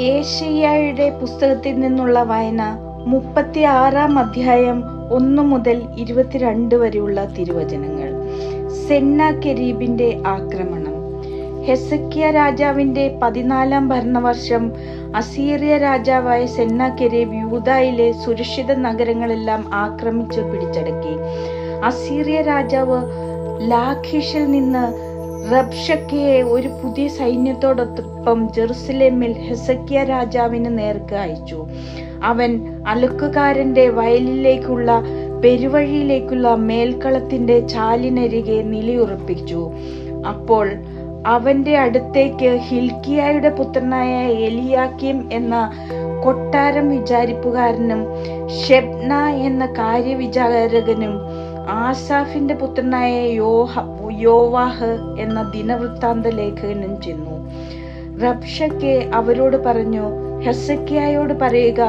ഏശയ്യായുടെ പുസ്തകത്തിൽ നിന്നുള്ള വായന മുപ്പത്തി ആറാം അധ്യായം ഒന്ന് മുതൽ ഇരുപത്തിരണ്ട് വരെയുള്ള തിരുവചനങ്ങൾ. സെന്ന കെരീബിന്റെ ആക്രമണം. ഹെസക്കിയ രാജാവിന്റെ പതിനാലാം ഭരണവർഷം അസീറിയ രാജാവായ സെന്ന കെരീബ് യൂതായിലെ സുരക്ഷിത നഗരങ്ങളെല്ലാം ആക്രമിച്ച് പിടിച്ചടക്കി. അസീറിയ രാജാവ് ലാഖിഷിൽ നിന്ന് റബ്ഷക്കയെ ഒരു പുതിയ സൈന്യത്തോടൊപ്പം ജെറുസലേമിൽ ഹെസക്കിയ രാജാവിന് നേർക്ക് അയച്ചു. അവൻ അലക്കുകാരന്റെ വയലിലേക്കുള്ള പെരുവഴിയിലേക്കുള്ള മേൽക്കളത്തിന്റെ ചാലിനരികെ നിലയുറപ്പിച്ചു. അപ്പോൾ അവന്റെ അടുത്തേക്ക് ഹിൽക്കിയായുടെ പുത്രനായ എലിയാക്കിം എന്ന കൊട്ടാരം വിചാരിപ്പുകാരനും ഷെബ്ന എന്ന കാര്യവിചാരകനും ആസാഫിന്റെ പുത്രനായ യോഹ യോവാഹ് എന്ന ദിനവൃത്താന്ത ലേഖകനും ചെന്നു. റബ്ഷക്കെ അവരോട് പറഞ്ഞു ഹെസക്കിയായോട് പറയുക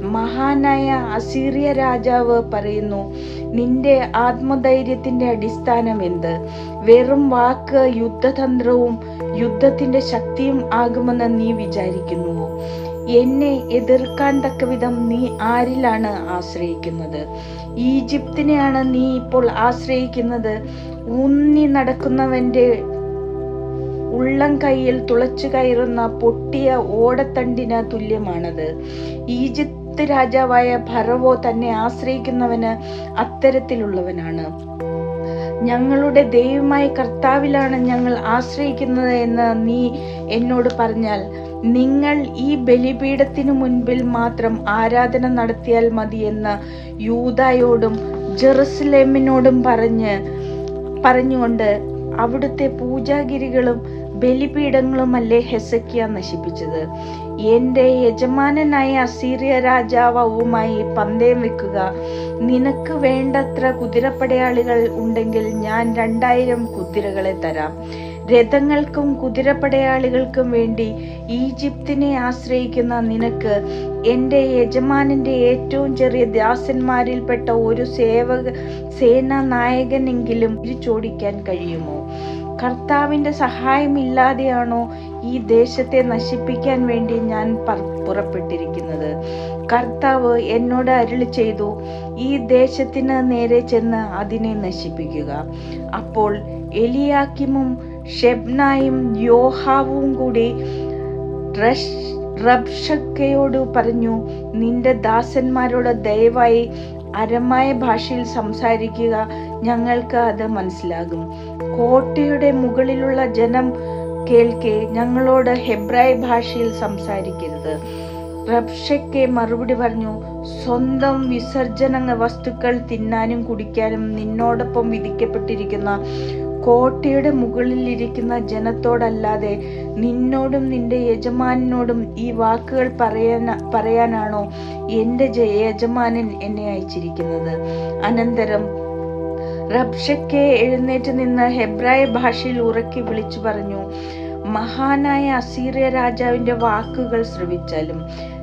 മഹാനായ അസീറിയ രാജാവ് പറയുന്നു നിന്റെ ആത്മധൈര്യത്തിന്റെ അടിസ്ഥാനം എന്ത്? വെറും വാക്ക് യുദ്ധതന്ത്രവും യുദ്ധത്തിന്റെ ശക്തിയും ആകുമെന്ന് നീ വിചാരിക്കുന്നുവോ? എന്നെ എതിർക്കാൻ തക്കവിധം നീ ആരിലാണ് ആശ്രയിക്കുന്നത്? ഈജിപ്തിനെയാണ് നീ ഇപ്പോൾ ആശ്രയിക്കുന്നത്. ഊന്നി നടക്കുന്നവന്റെ ഉള്ളം കൈയിൽ തുളച്ചു കയറുന്ന പൊട്ടിയ ഓടത്തണ്ടിന് തുല്യമാണത്. ഈജിപ്ത് രാജാവായ ഭറവോ തന്നെ ആശ്രയിക്കുന്നവന് അത്തരത്തിലുള്ളവനാണ്. ഞങ്ങളുടെ ദൈവമായ കർത്താവിലാണ് ഞങ്ങൾ ആശ്രയിക്കുന്നത് എന്ന് നീ എന്നോട് പറഞ്ഞാൽ നിങ്ങൾ ഈ ബലിപീഠത്തിനു മുൻപിൽ മാത്രം ആരാധന നടത്തിയാൽ മതിയെന്ന് യൂതായോടും ജെറുസലേമിനോടും പറഞ്ഞ് പറഞ്ഞുകൊണ്ട് അവിടുത്തെ പൂജാഗിരികളും ബലിപീഠങ്ങളുമല്ലേ ഹെസക്കിയ നശിപ്പിച്ചത്? എന്റെ യജമാനനായ അസീറിയ രാജാവുമായി പന്തയം വെക്കുക. നിനക്ക് വേണ്ടത്ര കുതിരപ്പടയാളികൾ ഉണ്ടെങ്കിൽ ഞാൻ രണ്ടായിരം കുതിരകളെ തരാം. രഥങ്ങൾക്കും കുതിരപ്പടയാളികൾക്കും വേണ്ടി ഈജിപ്തിനെ ആശ്രയിക്കുന്ന നിനക്ക് എന്റെ യജമാനന്റെ ഏറ്റവും ചെറിയ ദാസന്മാരിൽപ്പെട്ട ഒരു സേവക സേനാ നായകനെങ്കിലും ചോദിക്കാൻ കഴിയുമോ? കർത്താവിന്റെ സഹായമില്ലാതെയാണോ ഈ ദേശത്തെ നശിപ്പിക്കാൻ വേണ്ടി ഞാൻ പുറപ്പെട്ടിരിക്കുന്നത്? കർത്താവ് എന്നോട് അരുളി ചെയ്തു ഈ ദേശത്തിന് നേരെ ചെന്ന് അതിനെ നശിപ്പിക്കുക. അപ്പോൾ എലിയാക്കിമും ഷെബ്നായും യോഹാവും കൂടി റബ്ഷക്കയോട് പറഞ്ഞു നിന്റെ ദാസന്മാരോട് ദയവായി അരമായ ഭാഷയിൽ സംസാരിക്കുക ഞങ്ങൾക്ക് അത് മനസ്സിലാകും. കോട്ടയുടെ മുകളിലുള്ള ജനം കേൾക്കെ ഞങ്ങളോട് ഹെബ്രായ ഭാഷയിൽ സംസാരിക്കരുത്. റബ്ഷയ്ക്ക് മറുപടി പറഞ്ഞു സ്വന്തം വിസർജന വസ്തുക്കൾ തിന്നാനും കുടിക്കാനും നിന്നോടൊപ്പം വിധിക്കപ്പെട്ടിരിക്കുന്ന കോട്ടയുടെ മുകളിലിരിക്കുന്ന ജനത്തോടല്ലാതെ നിന്നോടും നിന്റെ യജമാനോടും ഈ വാക്കുകൾ പറയാൻ പറയാനാണോ എന്റെ യജമാനൻ എന്നെ അയച്ചിരിക്കുന്നത്? അനന്തരം റബ്ഷക്കെ എഴുന്നേറ്റ് നിന്ന് ഹെബ്രായ ഭാഷയിൽ ഉറക്കി വിളിച്ചു പറഞ്ഞു മഹാനായ അസീറിയ രാജാവിന്റെ വാക്കുകൾ ശ്രവിച്ചാലും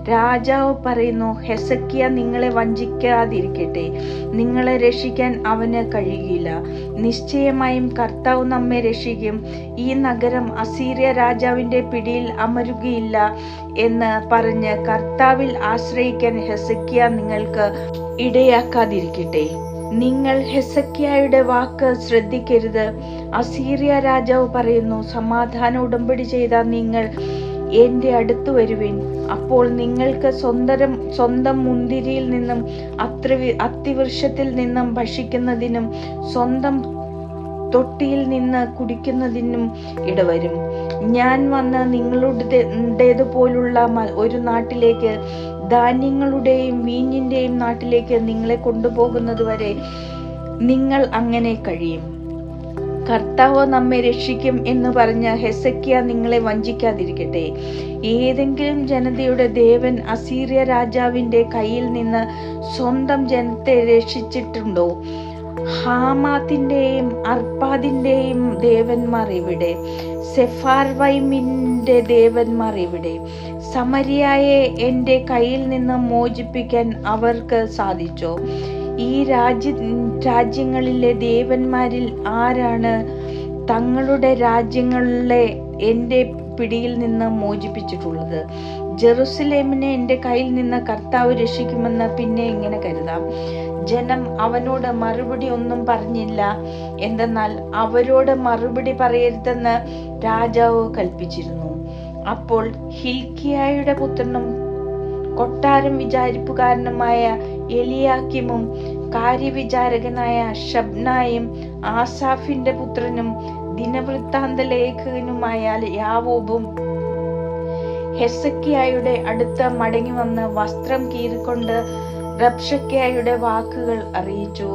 രാജാവ് പറയുന്നു ഹെസക്കിയ നിങ്ങളെ വഞ്ചിക്കാതിരിക്കട്ടെ. നിങ്ങളെ രക്ഷിക്കാൻ അവന് കഴിയില്ല. നിശ്ചയമായും കർത്താവ് നമ്മെ രക്ഷിക്കും. ഈ നഗരം അസീറിയ രാജാവിന്റെ പിടിയിൽ അമരുകയില്ല എന്ന് പറഞ്ഞ് കർത്താവിൽ ആശ്രയിക്കാൻ ഹെസക്കിയ നിങ്ങൾക്ക് ഇടയാക്കാതിരിക്കട്ടെ. നിങ്ങൾ ഹെസക്കിയായുടെ വാക്ക് ശ്രദ്ധിക്കരുത്. അസീറിയ രാജാവ് പറയുന്നു സമാധാന ഉടമ്പടി ചെയ്ത നിങ്ങൾ എന്റെ അടുത്ത് വരുവിൻ. അപ്പോൾ നിങ്ങൾക്ക് സ്വന്തം സ്വന്തം മുന്തിരിയിൽ നിന്നും അത്ര അത്തിവൃക്ഷത്തിൽ നിന്നും ഭക്ഷിക്കുന്നതിനും സ്വന്തം തൊട്ടിയിൽ നിന്ന് കുടിക്കുന്നതിനും ഇടവരും. ഞാൻ വന്ന് നിങ്ങളുടേതുപോലുള്ള ഒരു നാട്ടിലേക്ക് ധാന്യങ്ങളുടെയും വീഞ്ഞിന്റെയും നാട്ടിലേക്ക് നിങ്ങളെ കൊണ്ടുപോകുന്നത് വരെ നിങ്ങൾ അങ്ങനെ കഴിയും. കർത്താവ് നമ്മെ രക്ഷിക്കും എന്ന് പറഞ്ഞ ഹെസക്കിയ നിങ്ങളെ വഞ്ചിക്കാതിരിക്കട്ടെ. ഏതെങ്കിലും ജനതയുടെ ദേവൻ അസീറിയ രാജാവിന്റെ കയ്യിൽ നിന്ന് സ്വന്തം ജനത്തെ രക്ഷിച്ചിട്ടുണ്ടോ? ഹാമാത്തിന്റെയും അർപ്പാദിന്റെയും ദേവന്മാർ ഇവിടെ സെഫാർവൈമിന്റെ ദേവന്മാർ ഇവിടെ സമരിയായെ എന്റെ കയ്യിൽ നിന്ന് മോചിപ്പിക്കാൻ അവർക്ക് സാധിച്ചോ? ഈ രാജ്യ രാജ്യങ്ങളിലെ ദേവന്മാരിൽ ആരാണ് തങ്ങളുടെ രാജ്യങ്ങളിലെ എന്റെ പിടിയിൽ നിന്ന് മോചിപ്പിച്ചിട്ടുള്ളത്? ജെറുസലേമിനെ എന്റെ കയ്യിൽ നിന്ന് കർത്താവ് രക്ഷിക്കുമെന്ന് പിന്നെ ഇങ്ങനെ കരുതാം? ജനം അവനോട് മറുപടി ഒന്നും പറഞ്ഞില്ല. എന്തെന്നാൽ അവരോട് മറുപടി പറയരുതെന്ന് രാജാവ് കൽപ്പിച്ചിരുന്നു. അപ്പോൾ ഹിൽക്കിയായുടെ പുത്രനും കൊട്ടാരം വിചാരിപ്പുകാരനുമായ എലിയാക്കിമും കാര്യവിചാരകനായ ഷബ്നായും ആസാഫിന്റെ പുത്രനും ദിനവൃത്താന്ത ലേഖകനുമായ യാവോബും ഹെസക്കിയായുടെ അടുത്ത് മടങ്ങി വന്ന് വസ്ത്രം കീറിക്കൊണ്ട് റബ്ഷക്കിയായുടെ വാക്കുകൾ അറിയിച്ചു.